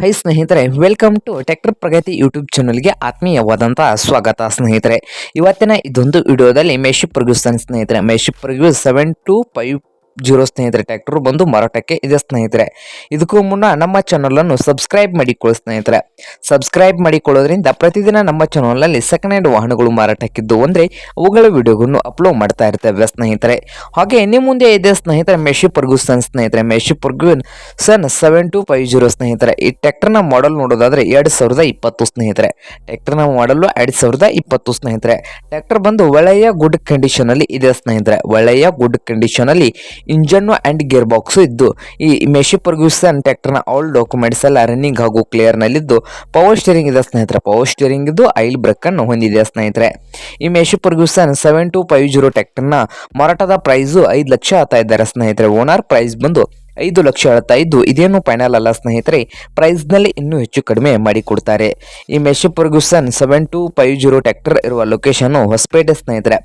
High ಸ್ನೇಹಿತರೆ welcome to tractor Pragati YouTube ಚಾನಲ್ಗೆ ಆತ್ಮೀಯವಾದಂತಹ ಸ್ವಾಗತ ಸ್ನೇಹಿತರೆ. ಇವತ್ತಿನ ಇದೊಂದು ವಿಡಿಯೋದಲ್ಲಿ ಮೇಶಿಪ್ ಪ್ರಗ್ಯೂಸ್ ಸ್ನೇಹಿತರೆ. Massey Ferguson seven two five zero ಸ್ನೇಹಿತರೆ, ಟ್ಯಾಕ್ಟರ್ ಬಂದು ಮಾರಾಟಕ್ಕೆ ಇದೆ ಸ್ನೇಹಿತರೆ. ಇದಕ್ಕೂ ಮುನ್ನ ನಮ್ಮ ಚಾನಲನ್ನು ಸಬ್ಸ್ಕ್ರೈಬ್ ಮಾಡಿಕೊಳ್ಳಿ ಸ್ನೇಹಿತರೆ. ಸಬ್ಸ್ಕ್ರೈಬ್ ಮಾಡಿಕೊಳ್ಳೋದ್ರಿಂದ ಪ್ರತಿದಿನ ನಮ್ಮ ಚಾನಲ್ನಲ್ಲಿ ಸೆಕೆಂಡ್ ಹ್ಯಾಂಡ್ ವಾಹನಗಳು ಮಾರಾಟಕ್ಕಿದ್ದು ಅಂದರೆ ಅವುಗಳ ವಿಡಿಯೋಗಳನ್ನು ಅಪ್ಲೋಡ್ ಮಾಡ್ತಾ ಇರ್ತೇವೆ ಸ್ನೇಹಿತರೆ. ಹಾಗೆ ನಿಮ್ಮ ಮುಂದೆ ಇದೆ ಸ್ನೇಹಿತರೆ ಮೆಶಿ ಪರ್ಗೂಸನ್ ಸ್ನೇಹಿತರೆ. Massey Ferguson seven two five zero ಸ್ನೇಹಿತರೆ. ಈ ಟ್ಯಾಕ್ಟರ್ನ ಮಾಡೆಲ್ ನೋಡೋದಾದ್ರೆ ಎರಡು ಸಾವಿರದ ಇಪ್ಪತ್ತು ಸ್ನೇಹಿತರೆ. ಟ್ಯಾಕ್ಟರ್ನ ಮಾಡಲು ಎರಡು ಸಾವಿರದ ಇಪ್ಪತ್ತು ಸ್ನೇಹಿತರೆ. ಟ್ಯಾಕ್ಟರ್ ಬಂದು ಒಳ್ಳೆಯ ಗುಡ್ ಕಂಡೀಷನ್ ಅಲ್ಲಿ ಇದೆ ಸ್ನೇಹಿತರೆ. ಒಳ್ಳೆಯ ಗುಡ್ ಕಂಡೀಷನ್ ಅಲ್ಲಿ ಆ್ಯಂಡ್ ಗೇರ್ ಬಾಕ್ಸು ಇದ್ದು, ಈ ಮೆಶಿ ಪರ್ಗ್ಯೂಸನ್ ಟ್ಯಾಕ್ಟರ್ನ ಆಲ್ ಡಾಕ್ಯುಮೆಂಟ್ಸ್ ಎಲ್ಲ ರನ್ನಿಂಗ್ ಹಾಗೂ ಕ್ಲಿಯರ್ನಲ್ಲಿದ್ದು ಪವರ್ ಸ್ಟೀರಿಂಗ್ ಇದೆ ಸ್ನೇಹಿತರೆ. ಪವರ್ ಸ್ಟೇರಿಂಗ್ ಇದ್ದು ಐಲ್ ಬ್ರೇಕ್ ಅನ್ನು ಹೊಂದಿದೆ ಸ್ನೇಹಿತರೆ. ಈ Massey Ferguson seven two five zero ಟ್ಯಾಕ್ಟರ್ನ ಮಾರಾಟದ ಪ್ರೈಸು ಐದು ಲಕ್ಷ ಆತ ಇದ್ದಾರೆ ಸ್ನೇಹಿತರೆ. ಓನರ್ ಪ್ರೈಸ್ ಬಂದು ಐದು ಲಕ್ಷ ಹೇಳ್ತಾ ಇದೇನು ಫೈನಲ್ ಅಲ್ಲ ಸ್ನೇಹಿತರೆ ಪ್ರೈಸ್ನಲ್ಲಿ ಇನ್ನೂ ಹೆಚ್ಚು ಕಡಿಮೆ ಮಾಡಿಕೊಡ್ತಾರೆ. ಈ Massey Ferguson seven two five zero tractor ಇರುವ ಲೊಕೇಶನ್ ಹೊಸಪೇಟೆ ಸ್ನೇಹಿತರೆ.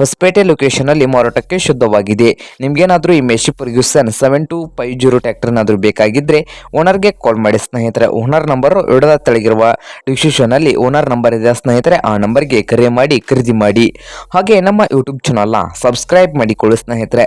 ಹೊಸಪೇಟೆ ಲೊಕೇಶನ್ ಅಲ್ಲಿ ಮಾರಾಟಕ್ಕೆ ಶುದ್ಧವಾಗಿದೆ. ನಿಮಗೇನಾದರೂ ಈ Massey Ferguson seven two five zero ಟ್ಯಾಕ್ಟರ್ನಾದರೂ ಬೇಕಾಗಿದ್ದರೆ ಓನರ್ಗೆ ಕಾಲ್ ಮಾಡಿ ಸ್ನೇಹಿತರೆ. ಓನರ್ ನಂಬರ್ ಇಡದ ತೆಳಗಿರುವ ಡಿಸ್ಕ್ರಿಪ್ಷನ್ ಅಲ್ಲಿ ಓನರ್ ನಂಬರ್ ಇದೆ ಸ್ನೇಹಿತರೆ. ಆ ನಂಬರ್ಗೆ ಕರೆ ಮಾಡಿ ಖರೀದಿ ಮಾಡಿ. ಹಾಗೆ ನಮ್ಮ ಯೂಟ್ಯೂಬ್ ಚಾನಲ್ನ ಸಬ್ಸ್ಕ್ರೈಬ್ ಮಾಡಿಕೊಳ್ಳಿ ಸ್ನೇಹಿತರೆ.